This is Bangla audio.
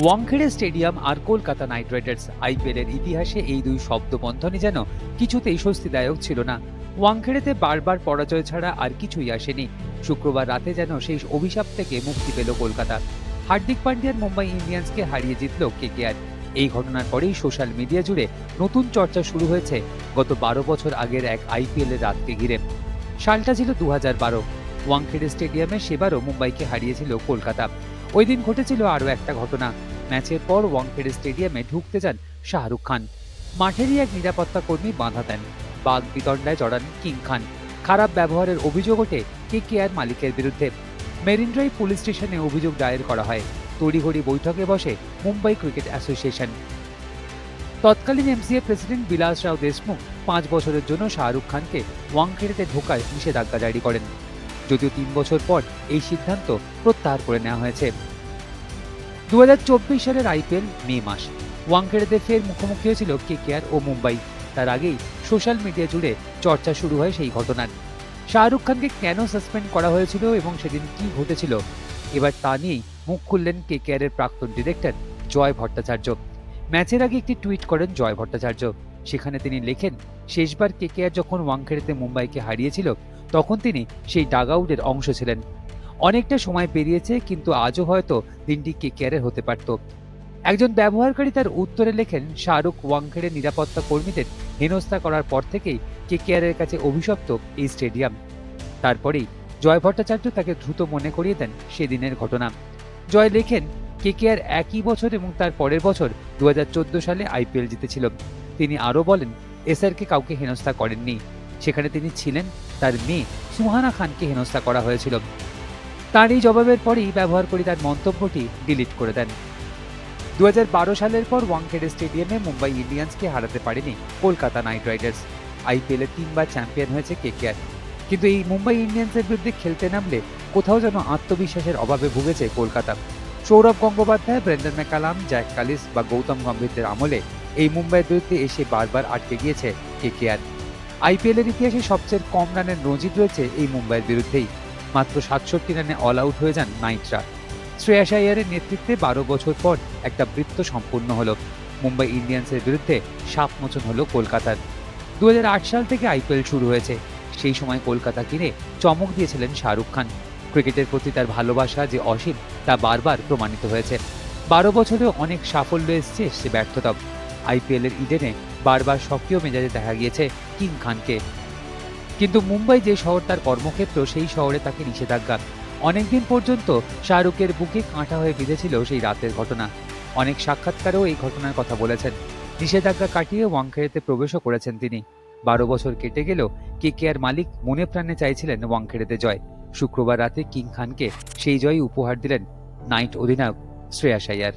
ওয়াংখেড়ে স্টেডিয়াম আর কলকাতা নাইট রাইডার্স। আইপিএলের ইতিহাসে এই দুই শব্দবন্ধনই যেন কিছুতেই স্বস্তিদায়ক ছিল না। ওয়াংখেড়েতে বারবার পরাজয় ছাড়া আর কিছুই আসেনি। শুক্রবার রাতে যেন সেই অভিশাপ থেকে মুক্তি পেল কলকাতা। হার্দিক পান্ডিয়ার মুম্বাই ইন্ডিয়ান্সকে হারিয়ে জিতল কেকেআর। এই ঘটনার পরেই সোশ্যাল মিডিয়া জুড়ে নতুন চর্চা শুরু হয়েছে গত বারো বছর আগের এক আইপিএলের রাতকে ঘিরে। সালটা ছিল দু হাজার বারো। ওয়াংখেড়ে স্টেডিয়ামে সেবারও মুম্বাইকে হারিয়েছিল কলকাতা। ওই দিন ঘটেছিল আরও একটা ঘটনা। ম্যাচের পর ওয়াংখেড়ে স্টেডিয়ামে ঢুকতে যান শাহরুখ খান। মাঠেরই এক নিরাপত্তা কর্মী বাধা দেন। বাঘ বিতণ্ডায় জড়ান কিং খান। খারাপ ব্যবহারের অভিযোগ ওঠে কে কে আর মালিকের বিরুদ্ধে। মেরিন পুলিশ স্টেশনে অভিযোগ দায়ের করা হয়। তড়িঘড়ি বৈঠকে বসে মুম্বাই ক্রিকেট অ্যাসোসিয়েশন। তৎকালীন এমসিএ প্রেসিডেন্ট বিলাস রাও দেশমুখ পাঁচ বছরের জন্য শাহরুখ খানকে ওয়াংখেড়েতে ঢোকায় নিষেধাজ্ঞা জারি করেন। যদিও তিন বছর পর এই সিদ্ধান্ত প্রত্যাহার করে নেওয়া হয়েছে। দু সালের আইপিএল মে মাস, ওয়াংখেড়েতে ফের মুখোমুখি হয়েছিল কেকেআর ও মুম্বাই। তার আগেই সোশ্যাল মিডিয়া জুড়ে চর্চা শুরু হয় সেই ঘটনার। শাহরুখ খানকে কেন সাসপেন্ড করা হয়েছিল এবং সেদিন কি ঘটেছিল? এবার তা নিয়েই মুখ খুললেন কেকেআর এর প্রাক্তন ডিরেক্টর জয় ভট্টাচার্য। ম্যাচের আগে একটি টুইট করেন জয় ভট্টাচার্য। সেখানে তিনি লেখেন, শেষবার কে কেকেআর যখন ওয়াংখেড়েতে মুম্বাইকে হারিয়েছিল, তখন তিনি সেই ডাগআউটের অংশ ছিলেন। অনেকটা সময় পেরিয়েছে, কিন্তু আজও হয়তো দিনটি কে কেকেআরের হতে পারত। একজন ব্যবহারকারী তার উত্তরে লেখেন, শাহরুখ ওয়াংখেড়ে নিরাপত্তা কর্মীদের হেনস্থা করার পর থেকেই কে কেকেআরের কাছে অভিশপ্ত এই স্টেডিয়াম। তারপরেই জয় ভট্টাচার্য তাকে দ্রুত মনে করিয়ে দেন সেদিনের ঘটনা। জয় লেখেন, কে কেকেআর একই বছর এবং তার পরের বছর দু হাজার চোদ্দ সালে আইপিএল জিতেছিল। তিনি আরও বলেন, এসআরকে কাউকে হেনস্থা করেননি। সেখানে তিনি ছিলেন, তার মেয়ে সুহানা খানকে হেনস্থা করা হয়েছিল। তার এই জবাবের পরেই ব্যবহারকারী তার মন্তব্যটি ডিলিট করে দেন। দু হাজার বারো সালের পর ওয়াংখেড়ে স্টেডিয়ামে মুম্বাই ইন্ডিয়ান্সকে হারাতে পারেনি কলকাতা নাইট রাইডার্স। আইপিএলে তিনবার চ্যাম্পিয়ন হয়েছে কেকেআর। কিন্তু এই মুম্বাই ইন্ডিয়ান্সের বিরুদ্ধে খেলতে নামলে কোথাও যেন আত্মবিশ্বাসের অভাবে ভুগেছে Kolkata. Sourav Gangopadhyay, Brendon McCullum, Jacques Kallis বা গৌতম গম্ভীরদের আমলে এই মুম্বাইয়ের বিরুদ্ধে এসে বারবার আটকে গিয়েছে কেকেআর। আইপিএলের ইতিহাসে সবচেয়ে কম রানের নজির রয়েছে এই মুম্বাইয়ের বিরুদ্ধেই। মাত্র সাতষট্টি রানে অল আউট হয়ে যান নাইটরা। শ্রেয়াস আইয়ারের নেতৃত্বে বারো বছর পর একটা বৃত্ত সম্পূর্ণ হলো। মুম্বাই ইন্ডিয়ান্সের বিরুদ্ধে সাপমোচন হলো কলকাতার। দু হাজার আট সাল থেকে আইপিএল শুরু হয়েছে। সেই সময় কলকাতা কিনে চমক দিয়েছিলেন শাহরুখ খান। ক্রিকেটের প্রতি তার ভালোবাসা যে অসীম, তা বারবার প্রমাণিত হয়েছে। বারো বছরেও অনেক সাফল্য এসছে সে ব্যর্থতা আইপিএলের ইডেনে বারবার সক্রিয় মেজাজে দেখা গিয়েছে কিং খানকে। কিন্তু মুম্বাই যে শহর তার কর্মক্ষেত্র, সেই শহরে তাকে নিষেধাজ্ঞা। অনেকদিন পর্যন্ত শাহরুখের বুকে কাঁটা হয়ে বিঁধেছিল সেই রাতের ঘটনা। অনেক সাক্ষাৎকারেও এই ঘটনার কথা বলেছেন। নিষেধাজ্ঞা কাটিয়ে ওয়াংখেড়েতে প্রবেশও করেছেন তিনি। বারো বছর কেটে গেলেও কে কে আর মালিক মনে প্রাণে চাইছিলেন ওয়াংখেড়েতে জয়। শুক্রবার রাতে কিং খানকে সেই জয়ই উপহার দিলেন নাইট অধিনায়ক শ্রেয়াস আইয়ার